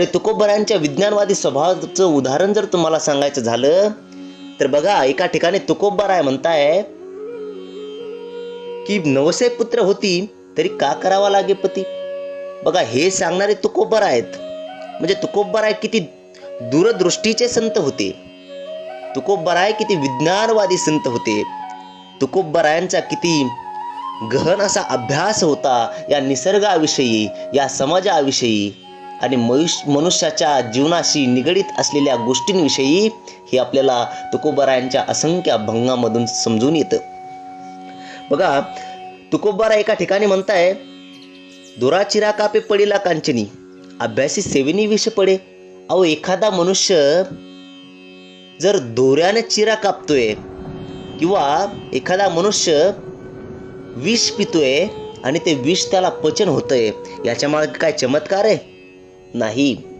आणि तुकोबरायांच्या विज्ञानवादी स्वभावाचं उदाहरण जर तुम्हाला सांगायचं झालं तर बघा एका ठिकाणी तुकोबराय म्हणताय की नवसे पुत्र होती तरी का करावा लागे पती? बघा हे सांगणारे तुकोबर आहेत. म्हणजे तुकोबराय किती दूरदृष्टीचे संत होते. तुकोबराय किती विज्ञानवादी संत होते. तुकोबरायांचा किती गहन असा अभ्यास होता या निसर्गाविषयी या समाजाविषयी. आणि मयुष्य मनुष्याच्या जीवनाशी निगडीत असलेल्या गोष्टींविषयी हे आपल्याला तुकोबरायांच्या असंख्य अभंगामधून समजून येतं. बघा तुकोबारा एका ठिकाणी म्हणताय दुराचिरा कापे पडिला कांचनी अभ्यासी सेवेनी विष पडे. अहो एखादा मनुष्य जर दोऱ्याने चिरा कापतोय किंवा एखादा मनुष्य विष पितोय आणि ते विष त्याला पचन होतंय याच्या मागे काय चमत्कार आहे? नाही.